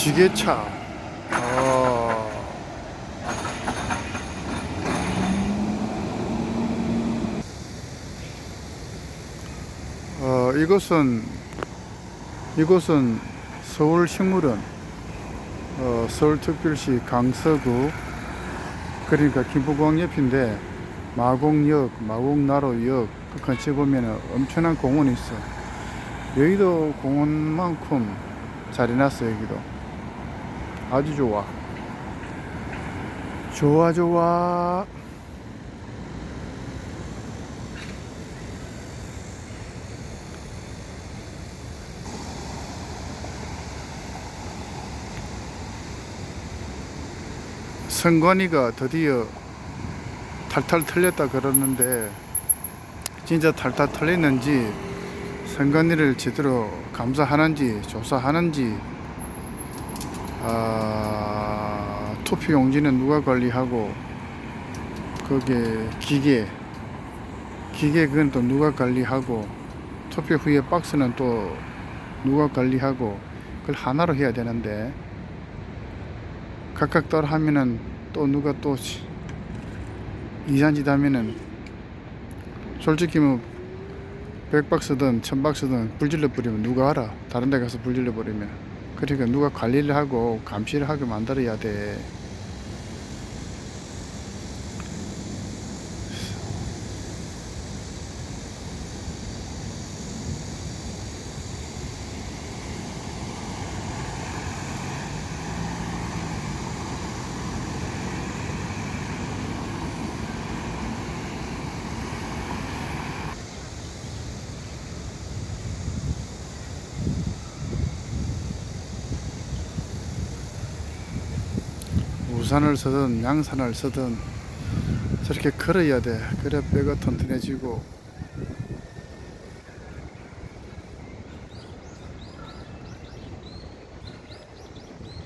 지게차. 어. 어, 이곳은 이곳은 서울식물원 어, 서울특별시 강서구 그러니까 김포공항 옆인데 마곡역, 마곡나루역 그 근처에 보면 엄청난 공원이 있어. 여기도 공원만큼 잘 해놨어 여기도. 아주 좋아. 좋아 좋아. 선관위가 드디어 탈탈 털렸다 그러는데 진짜 탈탈 털렸는지 선관위를 제대로 감사하는지 조사하는지 아, 투표 용지는 누가 관리하고 거기에 기계 기계 그건 또 누가 관리하고 투표 후에 박스는 또 누가 관리하고 그걸 하나로 해야 되는데 각각 따로 하면은 또 누가 또 시- 이산짓 하면은 솔직히 뭐 100박스든 1000박스든 불질러 버리면 누가 알아? 다른 데 가서 불질러 버리면 그러니까 누가 관리를 하고 감시를 하게 만들어야 돼 우산을 쓰든 양산을 쓰든 저렇게 걸어야 돼. 그래 뼈가 튼튼해지고.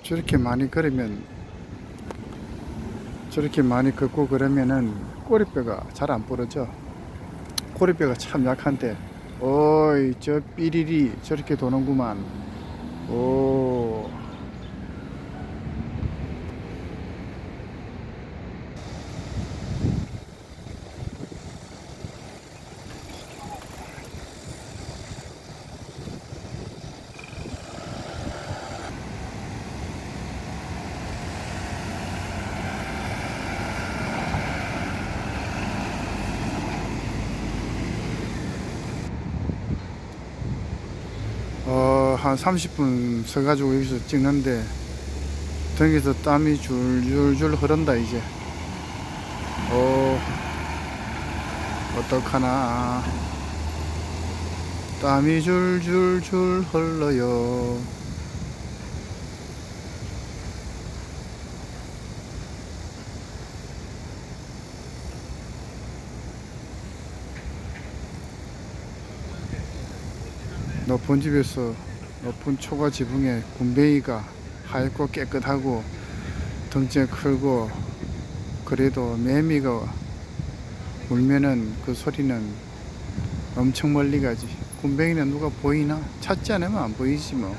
저렇게 많이 걸으면 저렇게 많이 걷고 그러면은 꼬리뼈가 잘 안 부러져. 꼬리뼈가 참 약한데. 어이 저 삐리리 저렇게 도는구만. 오 어, 한 30분 서가지고 여기서 찍는데 등에서 땀이 줄줄줄 흐른다 이제. 어 어떡하나. 땀이 줄줄줄 흘러요. 높은 집에서 높은 초가 지붕에 군뱅이가 하얗고 깨끗하고 덩치가 크고 그래도 매미가 울면은 그 소리는 엄청 멀리 가지. 군뱅이는 누가 보이나? 찾지 않으면 안 보이지 뭐.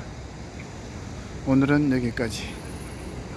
오늘은 여기까지